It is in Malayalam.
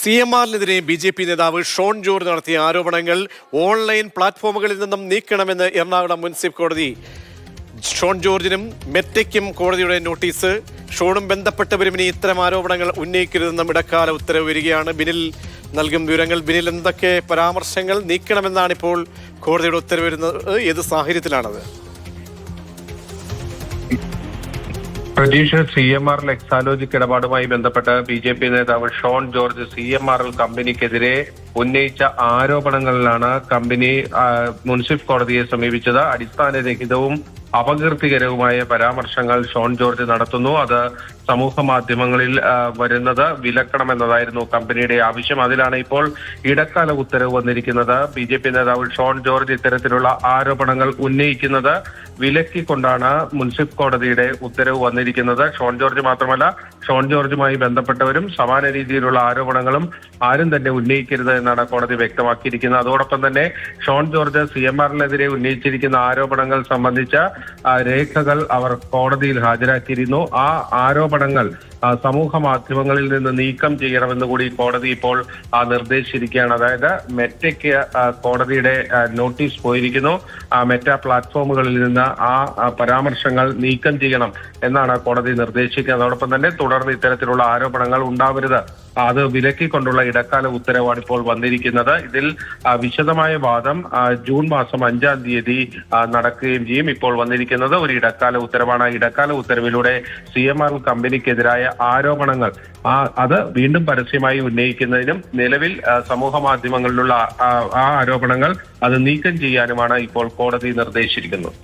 സി എം ആറിനെതിരെ ബി ജെ പി നേതാവ് ഷോൺ ജോർജ് നടത്തിയ ആരോപണങ്ങൾ ഓൺലൈൻ പ്ലാറ്റ്ഫോമുകളിൽ നിന്നും നീക്കണമെന്ന് എറണാകുളം മുനിസിപ്പൽ കോടതി. ഷോൺ ജോർജിനും മെറ്റയ്ക്കും കോടതിയുടെ നോട്ടീസ്. ഷോണും ബന്ധപ്പെട്ടവരും ഇനി ഇത്തരം ആരോപണങ്ങൾ ഉന്നയിക്കരുതെന്നും ഇടക്കാല ഉത്തരവ് വരികയാണ്. ബിനിൽ നൽകും വിവരങ്ങൾ. ബിനിൽ എന്തൊക്കെ പരാമർശങ്ങൾ നീക്കണമെന്നാണ് ഇപ്പോൾ കോടതിയുടെ ഉത്തരവ് വരുന്നത്? ഏത് സാഹചര്യത്തിലാണത്? പ്രതീക്ഷ സി എം ആറിൽ എക്സാലോജിക് ഇടപാടുമായി ബന്ധപ്പെട്ട് ബി ജെ പി നേതാവ് Shone George C M R L കമ്പനിക്കെതിരെ ഉന്നയിച്ച ആരോപണങ്ങളിലാണ് കമ്പനി മുൻസിഫ് കോടതിയെ സമീപിച്ചത്. അടിസ്ഥാനരഹിതവും അപകീർത്തികരവുമായ പരാമർശങ്ങൾ ഷോൺ ജോർജ് നടത്തുന്നു. അത് സമൂഹ മാധ്യമങ്ങളിൽ വരുന്നത് വിലക്കണമെന്നതായിരുന്നു കമ്പനിയുടെ ആവശ്യം. അതിലാണ് ഇപ്പോൾ ഇടക്കാല ഉത്തരവ് വന്നിരിക്കുന്നത്. ബി ജെ പി നേതാവ് ഷോൺ ജോർജ് ഇത്തരത്തിലുള്ള ആരോപണങ്ങൾ ഉന്നയിക്കുന്നത് വിലക്കിക്കൊണ്ടാണ് മുൻസിഫ് കോടതിയുടെ ഉത്തരവ് വന്നിരിക്കുന്നത്. ഷോൺ ജോർജ് മാത്രമല്ല ഷോൺ ജോർജുമായി ബന്ധപ്പെട്ടവരും സമാന രീതിയിലുള്ള ആരോപണങ്ങളും ആരും തന്നെ ഉന്നയിക്കരുത് എന്നാണ് കോടതി വ്യക്തമാക്കിയിരിക്കുന്നത്. അതോടൊപ്പം തന്നെ ഷോൺ ജോർജ് സി എം ആറിനെതിരെ ഉന്നയിച്ചിരിക്കുന്ന ആരോപണങ്ങൾ സംബന്ധിച്ച രേഖകൾ അവർ കോടതിയിൽ ഹാജരാക്കിയിരുന്നു. ആ ആരോപണങ്ങൾ സമൂഹ മാധ്യമങ്ങളിൽ നിന്ന് നീക്കം ചെയ്യണമെന്ന് കൂടി കോടതി ഇപ്പോൾ നിർദ്ദേശിച്ചിരിക്കുകയാണ്. അതായത് മെറ്റയ്ക്ക് കോടതിയുടെ നോട്ടീസ് പോയിരിക്കുന്നു. മെറ്റ പ്ലാറ്റ്ഫോമുകളിൽ നിന്ന് ആ, പരാമർശങ്ങൾ നീക്കം ചെയ്യണം എന്നാണ് കോടതി നിർദ്ദേശിക്കുന്നത്. അതോടൊപ്പം തന്നെ തുടർന്ന് ഇത്തരത്തിലുള്ള ആരോപണങ്ങൾ ഉണ്ടാവരുത്. അത് വിലക്കിക്കൊണ്ടുള്ള ഇടക്കാല ഉത്തരവാണ് ഇപ്പോൾ വന്നിരിക്കുന്നത്. ഇതിൽ വിശദമായ വാദം ജൂൺ മാസം അഞ്ചാം തീയതി നടക്കുകയും ചെയ്യും. ഇപ്പോൾ വന്നിരിക്കുന്നത് ഒരു ഇടക്കാല ഉത്തരവാണ്. ഇടക്കാല ഉത്തരവിലൂടെ സി എം ആർ കമ്പനിക്കെതിരായ ആരോപണങ്ങൾ അത് വീണ്ടും പരസ്യമായി ഉന്നയിക്കുന്നതിനും നിലവിൽ സമൂഹ മാധ്യമങ്ങളിലുള്ള ആ ആരോപണങ്ങൾ അത് നീക്കം ചെയ്യാനുമാണ് ഇപ്പോൾ കോടതി നിർദ്ദേശിച്ചിരിക്കുന്നത്.